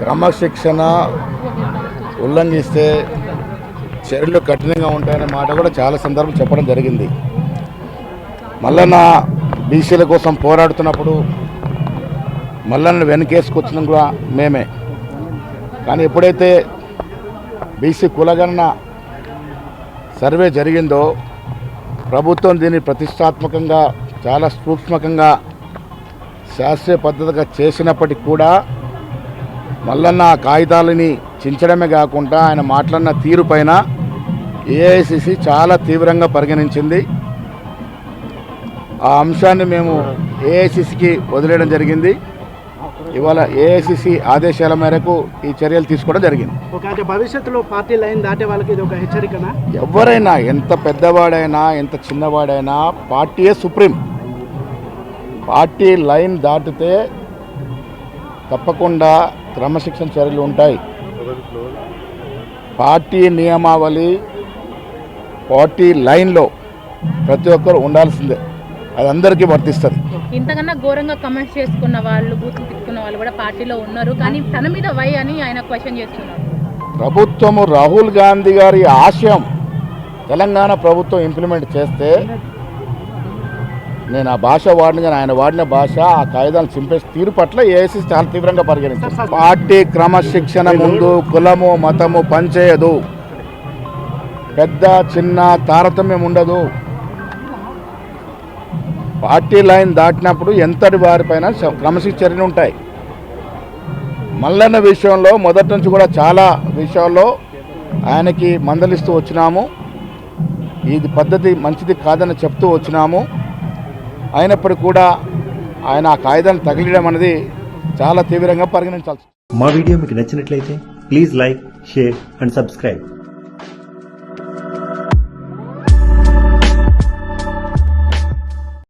క్రమశిక్షణ ఉల్లంఘిస్తే చర్యలు కఠినంగా ఉంటాయనే మాట కూడా చాలా సందర్భం చెప్పడం జరిగింది. మల్లన్న బీసీల కోసం పోరాడుతున్నప్పుడు మల్లన్న వెనకేసుకొచ్చిన కూడా మేమే. కానీ ఎప్పుడైతే బీసీ కులగణన సర్వే జరిగిందో ప్రభుత్వం దీన్ని ప్రతిష్టాత్మకంగా చాలా సూక్ష్మకంగా శాస్త్రీయ పద్ధతిగా చేసినప్పటికి కూడా మల్లన్న ఆ కాగితాలని చించడమే కాకుండా ఆయన మాట్లాడిన తీరు పైన ఏఐసిసి చాలా తీవ్రంగా పరిగణించింది. ఆ అంశాన్ని మేము ఏఐసిసికి వదిలేయడం జరిగింది. ఇవాళ ఏఐసిసి ఆదేశాల మేరకు ఈ చర్యలు తీసుకోవడం జరిగింది. భవిష్యత్తులో పార్టీ లైన్ దాటే వాళ్ళకి ఇది ఒక హెచ్చరికనా? ఎవరైనా ఎంత పెద్దవాడైనా ఎంత చిన్నవాడైనా పార్టీయే సుప్రీం. పార్టీ లైన్ దాటితే తప్పకుండా క్రమశిక్షణ చర్యలు ఉంటాయి. పార్టీ నియమావళి పార్టీ లైన్లో ప్రతి ఒక్కరు ఉండాల్సిందే. అది అందరికీ వర్తిస్తుంది. ఇంతకన్నా ఘోరంగా కమెంట్స్ చేసుకున్న వాళ్ళు బూతులు తిట్టుకున్న వాళ్ళు కూడా పార్టీలో ఉన్నారు. కానీ తన మీద వై అని ఆయన క్వశ్చన్ చేస్తున్నారు. ప్రభుత్వము రాహుల్ గాంధీ గారి ఆశయం తెలంగాణ ప్రభుత్వం ఇంప్లిమెంట్ చేస్తే నేను ఆ భాష వాడిన కానీ ఆయన వాడిన భాష ఆ కాగితాలను చింపేసి తీరు పట్ల ఏఐసి చాలా తీవ్రంగా పరిగణించారు. పార్టీ క్రమశిక్షణ ముందు కులము మతము పనిచేయదు. పెద్ద చిన్న తారతమ్యం ఉండదు. పార్టీ లైన్ దాటినప్పుడు ఎంతటి వారిపైన క్రమశిక్షణ ఉంటాయి. మల్లన్న విషయంలో మొదటి నుంచి కూడా చాలా విషయాల్లో ఆయనకి మందలిస్తూ వచ్చినాము. ఇది పద్ధతి మంచిది కాదని చెప్తూ వచ్చినాము. అయినప్పటికీ కూడా ఆయన ఆ కాగితాన్ని తగిలియడం అనేది చాలా తీవ్రంగా పరిగణించాల్సి మా వీడియో మీకు నచ్చినట్లయితే please like share and subscribe.